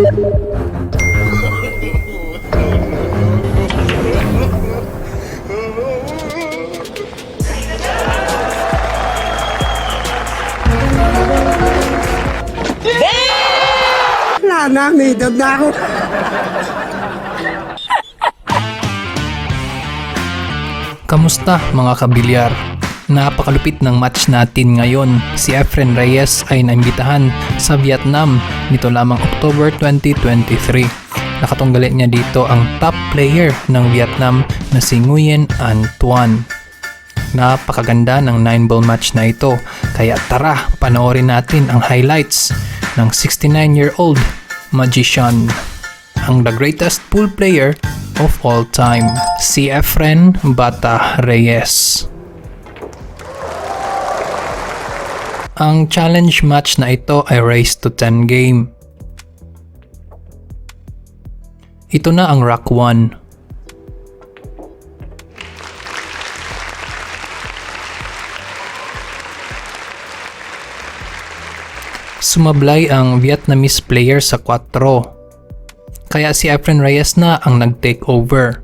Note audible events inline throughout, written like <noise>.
Wala na, may edad na ako. Kamusta mga kabilyar? Napakalupit ng match natin ngayon. Si Efren Reyes ay naimbitahan sa Vietnam nito lamang October 2023. Nakatunggali niya dito ang top player ng Vietnam na si Nguyen Antoine. Napakaganda ng 9-ball match na ito. Kaya tara, panoorin natin ang highlights ng 69-year-old magician. Ang the greatest pool player of all time, si Efren Bata Reyes. Ang challenge match na ito ay race to 10 game. Ito na ang Rock 1. Sumablay ang Vietnamese player sa 4. Kaya si Efren Reyes na ang nag-take over.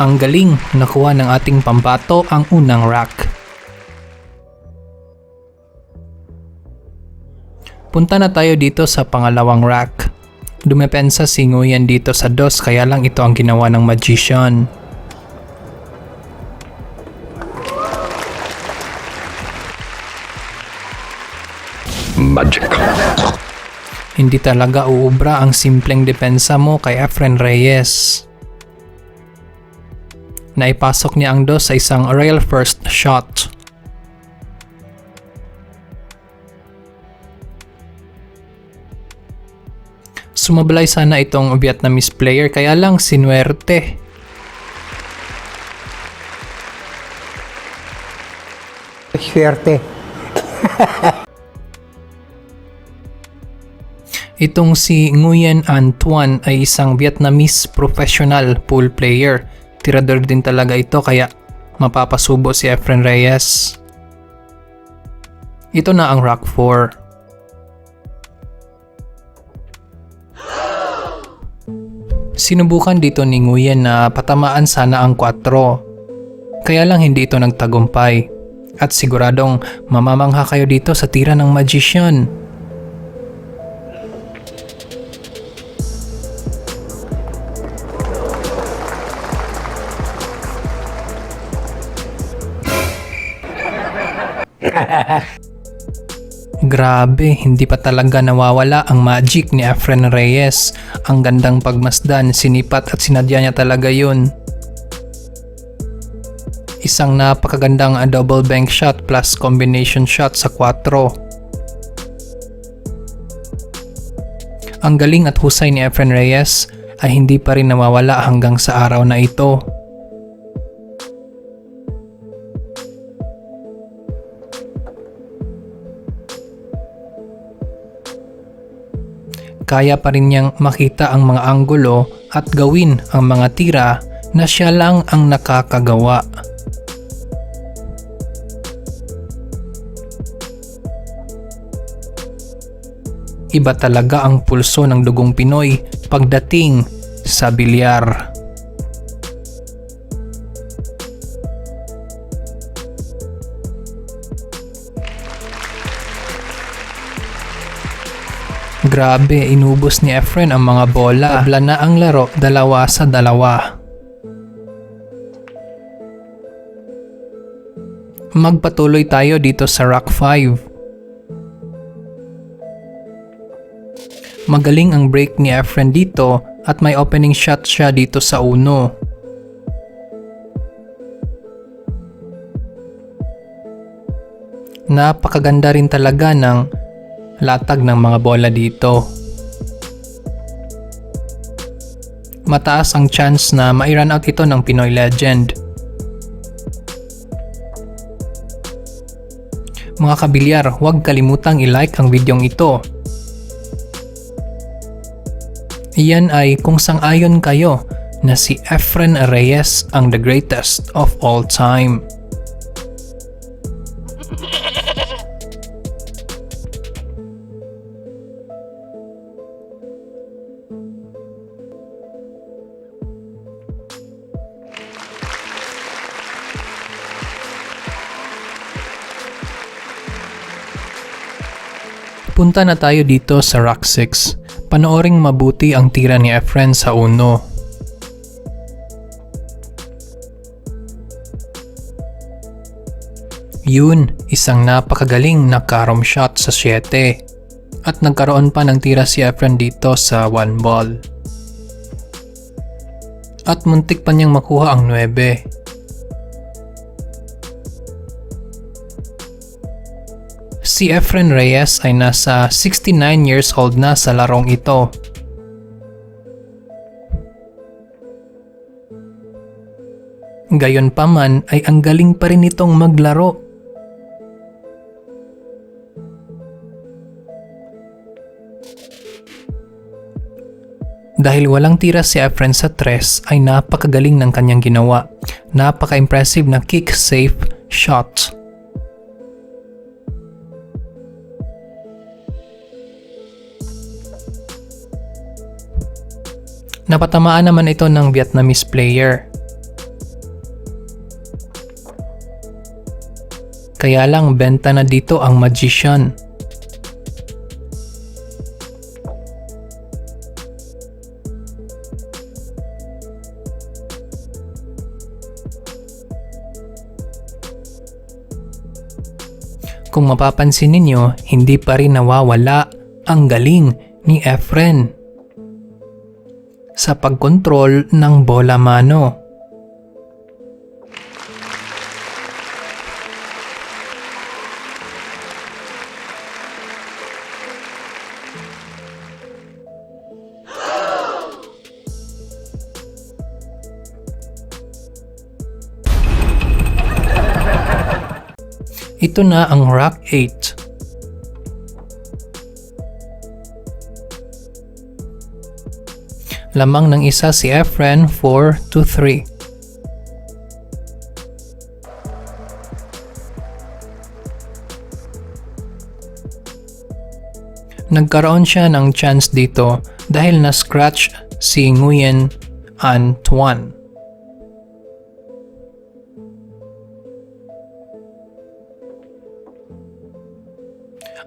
Ang galing nakuha ng ating pambato ang unang rack. Punta na tayo dito sa pangalawang rack. Dumepensa si Nguyen dito sa dos kaya lang ito ang ginawa ng magician. Magic. Hindi talaga uubra ang simpleng depensa mo kay Efren Reyes. Naipasok niya ang dos sa isang rail first shot. Sumablay sana itong Vietnamese player kaya lang sinuwerte. Swerte. <laughs> Itong si Nguyen Antoine ay isang Vietnamese professional pool player. Tirador din talaga ito kaya mapapasubo si Efren Reyes. Ito na ang Rock 4. Sinubukan dito ni Nguyen na patamaan sana ang 4. Kaya lang hindi ito nagtagumpay. At siguradong mamamangha kayo dito sa tira ng magician. Grabe, hindi pa talaga nawawala ang magic ni Efren Reyes. Ang gandang pagmasdan, sinipat at sinadya niya talaga yun. Isang napakagandang double bank shot plus combination shot sa 4. Ang galing at husay ni Efren Reyes ay hindi pa rin nawawala hanggang sa araw na ito. Kaya pa rin niyang makita ang mga anggulo at gawin ang mga tira na siya lang ang nakakagawa. Iba talaga ang pulso ng dugong Pinoy pagdating sa bilyar. Grabe, inubos ni Efren ang mga bola. Tabla na ang laro, dalawa sa dalawa. Magpatuloy tayo dito sa Rock 5. Magaling ang break ni Efren dito at may opening shot siya dito sa uno. Napakaganda rin talaga ng latag ng mga bola dito. Mataas ang chance na mai-run out ito ng Pinoy legend. Mga kabilyar, huwag kalimutang i-like ang videong ito. Iyan ay kung sang-ayon kayo na si Efren Reyes ang the greatest of all time. Punta na tayo dito sa Rock 6. Panooring mabuti ang tira ni Efren sa uno. Yun, isang napakagaling na carom shot sa 7. At nagkaroon pa ng tira si Efren dito sa 1 ball. At muntik pa niyang makuha ang 9. Si Efren Reyes ay nasa 69 years old na sa larong ito. Gayon pa man ay ang galing pa rin itong maglaro. Dahil walang tira si Efren sa tres ay napakagaling ng kanyang ginawa. Napaka-impressive na kick safe shot. Napatamaan naman ito ng Vietnamese player. Kaya lang benta na dito ang magician. Kung mapapansin ninyo, hindi pa rin nawawala ang galing ni Efren sa pagkontrol ng bola mano. Ito na ang Rock 8. Lamang ng isa si Efren 4 to 3. Nagkaroon siya ng chance dito dahil na-scratch si Nguyen Antoine.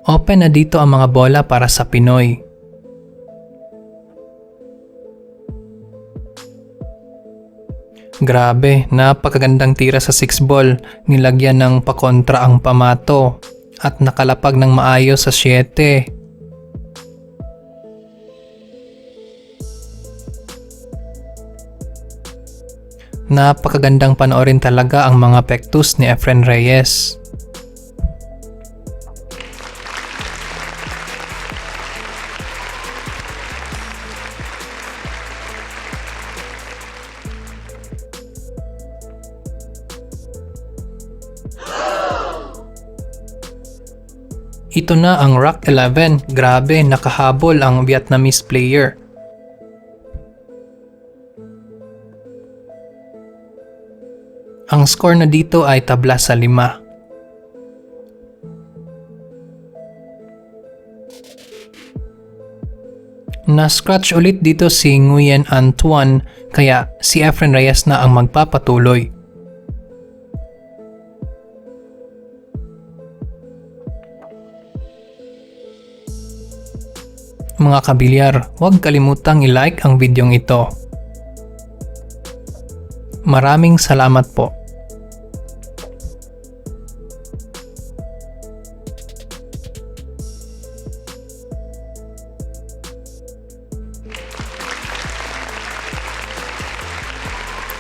Open na dito ang mga bola para sa Pinoy. Grabe, napakagandang tira sa 6 ball. Nilagyan ng pakontra ang pamato at nakalapag ng maayos sa 7. Napakagandang panoorin talaga ang mga pektus ni Efren Reyes. Ito na ang Rock 11. Grabe, nakahabol ang Vietnamese player. Ang score na dito ay tabla sa 5. Na-scratch ulit dito si Nguyen Antoine kaya si Efren Reyes na ang magpapatuloy. Mga kabilyar, huwag kalimutang i-like ang videong ito. Maraming salamat po.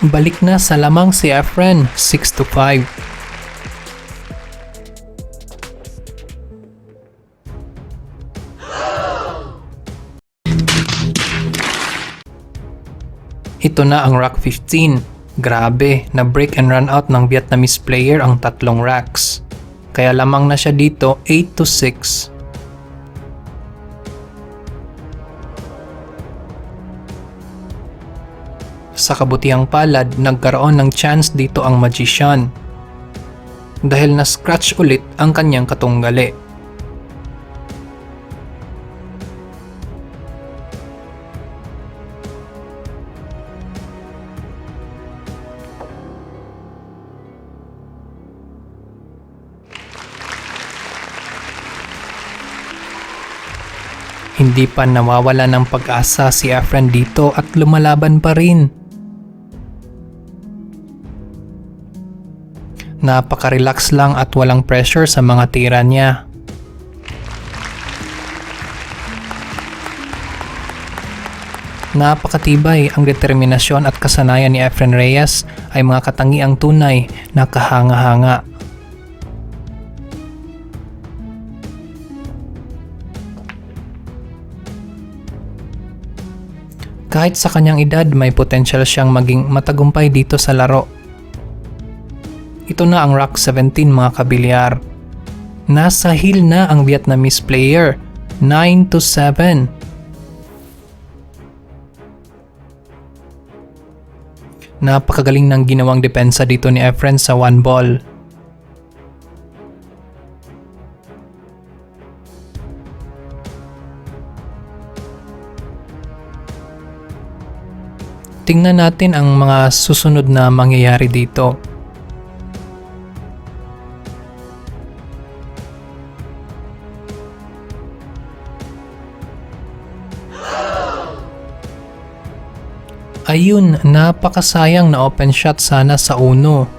Balik na sa lamang si Efren, 6 to 5. Ito na ang rack 15. Grabe, na break and run out ng Vietnamese player ang tatlong racks. Kaya lamang na siya dito 8 to 6. Sa kabutihang palad, nagkaroon ng chance dito ang magician. Dahil na-scratch ulit ang kanyang katunggali. Hindi pa nawawala ng pag-asa si Efren dito at lumalaban pa rin. Napaka-relax lang at walang pressure sa mga tira niya. Napakatibay ang determinasyon at kasanayan ni Efren Reyes ay mga katangiang tunay na kahanga-hanga. Kahit sa kanyang edad, may potensyal siyang maging matagumpay dito sa laro. Ito na ang Rock 17 mga kabilyar. Nasa hill na ang Vietnamese player, 9 to 7. Napakagaling ng ginawang depensa dito ni Efren sa one ball. Tingnan natin ang mga susunod na mangyayari dito. Ayun, napakasayang na open shot sana sa uno.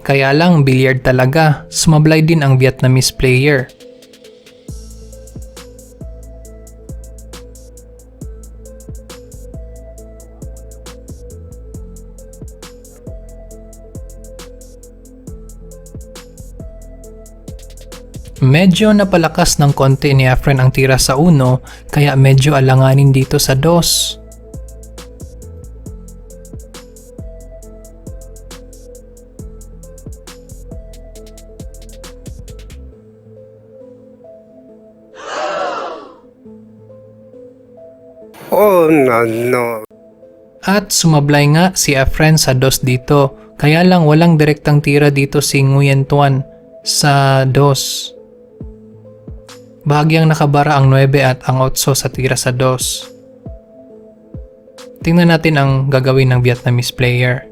Kaya lang billiard talaga, sumablay din ang Vietnamese player. Medyo napalakas ng konti ni Efren ang tira sa uno kaya medyo alanganin dito sa dos. Oh, no, no. At sumablay nga si Efren sa dos dito kaya lang walang direktang tira dito si Nguyen Tuan sa dos. Bahagyang nakabara ang 9 at ang 8 sa tira sa dos. Tingnan natin ang gagawin ng Vietnamese player.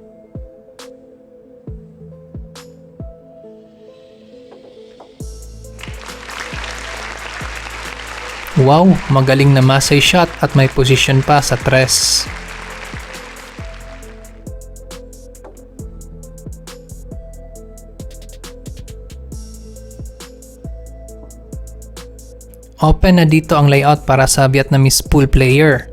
Wow, magaling na masay shot at may position pa sa tres. Open na dito ang layout para sa Vietnamese pool player.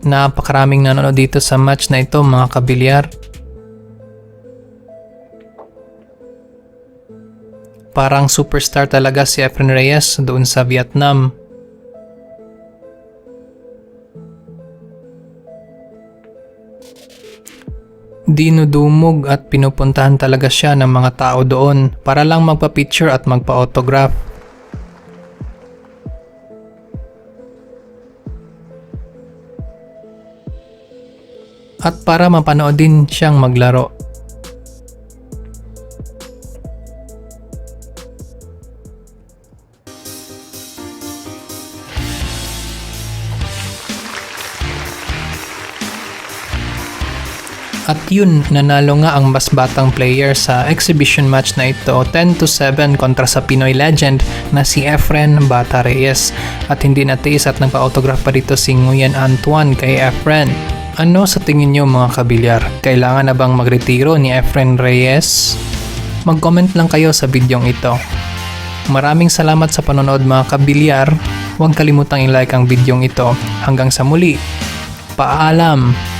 Napakaraming nanonood dito sa match na ito mga kabilyar. Parang superstar talaga si Efren Reyes doon sa Vietnam. Dinudumog at pinupuntahan talaga siya ng mga tao doon para lang magpa-picture at magpa-autograph. At para mapanood din siyang maglaro. At yun, nanalo nga ang mas batang player sa exhibition match na ito 10 to 7 kontra sa Pinoy legend na si Efren Bata Reyes. At hindi natiis at nagpa-autograph pa dito si Nguyen Antoine kay Efren. Ano sa tingin nyo mga kabilyar? Kailangan na bang magretiro ni Efren Reyes? Mag-comment lang kayo sa bidyong ito. Maraming salamat sa panonood mga kabilyar. Huwag kalimutang i-like ang bidyong ito. Hanggang sa muli. Paalam!